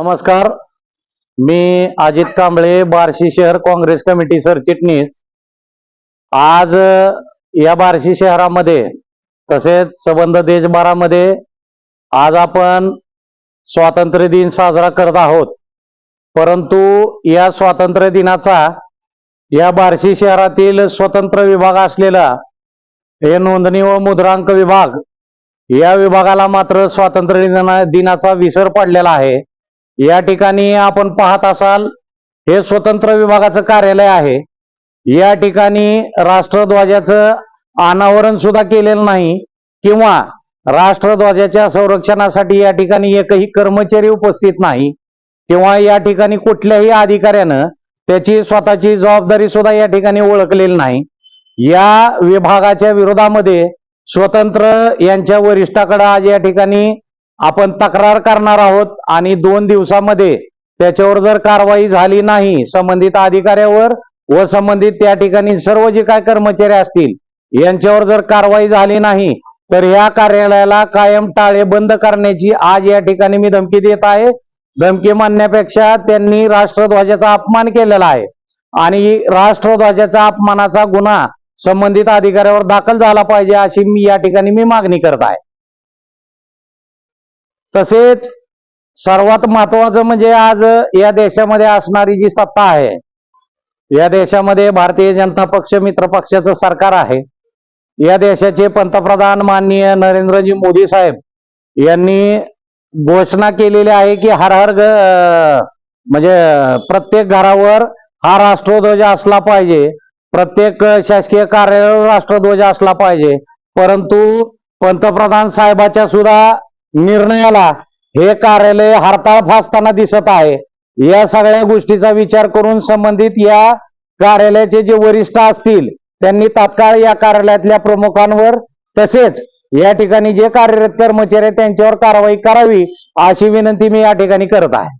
नमस्कार. मी अजित कांबळे बार्शी शहर काँग्रेस कमिटी सरचिटणीस. आज या बार्शी शहरामध्ये तसेच संबंध देशभरामध्ये आज आपण स्वातंत्र्य दिन साजरा करत आहोत. परंतु या स्वातंत्र्य दिनाचा या बार्शी शहरातील स्वतंत्र विभाग असलेला हे नोंदणी व मुद्रांक विभाग या विभागाला मात्र स्वातंत्र्य दिना- दिनाचा विसर पडलेला आहे. या ठिकाणी आपण पाहत असाल हे स्वतंत्र विभागाचं कार्यालय आहे. या ठिकाणी राष्ट्रध्वजाचं अनावरण सुद्धा केलेलं नाही किंवा राष्ट्रध्वजाच्या संरक्षणासाठी या ठिकाणी एकही कर्मचारी उपस्थित नाही किंवा या ठिकाणी कुठल्याही अधिकाऱ्यानं त्याची स्वतःची जबाबदारी सुद्धा या ठिकाणी ओळखलेली नाही. या विभागाच्या विरोधामध्ये स्वतंत्र यांच्या वरिष्ठाकडे आज या ठिकाणी आपण तक्रार करणार आहोत आणि दोन दिवसामध्ये त्याच्यावर जर कारवाई झाली नाही संबंधित अधिकाऱ्यावर व संबंधित त्या ठिकाणी सर्व जे काय कर्मचारी असतील यांच्यावर जर कारवाई झाली नाही तर या कार्यालयाला कायम टाळे बंद करण्याची आज या ठिकाणी मी धमकी देत आहे. धमकी मानण्यापेक्षा त्यांनी राष्ट्रध्वजाचा अपमान केलेला आहे. आणि राष्ट्रध्वजाचा अपमानाचा गुन्हा संबंधित अधिकाऱ्यावर दाखल झाला पाहिजे अशी मी या ठिकाणी मी मागणी करत आहे. तसेच सर्वात महत्वाचं म्हणजे आज या देशामध्ये असणारी जी सत्ता आहे या देशामध्ये भारतीय जनता पक्ष मित्र पक्षाचं सरकार आहे. या देशाचे पंतप्रधान माननीय नरेंद्रजी मोदी साहेब यांनी घोषणा केलेली आहे की हर हर म्हणजे प्रत्येक घरावर हा राष्ट्रध्वज असला पाहिजे. प्रत्येक शासकीय कार्यालयावर राष्ट्रध्वज असला पाहिजे. परंतु पंतप्रधान साहेबाच्या सुद्धा निर्णयाला हे कार्यालय हरताळ फासताना दिसत आहे. या सगळ्या गोष्टीचा विचार करून संबंधित या कार्यालयाचे जे वरिष्ठ असतील त्यांनी तात्काळ या कार्यालयातल्या प्रमुखांवर तसेच या ठिकाणी जे कार्यरत कर्मचारी आहेत त्यांच्यावर कारवाई करावी अशी विनंती मी या ठिकाणी करत आहे.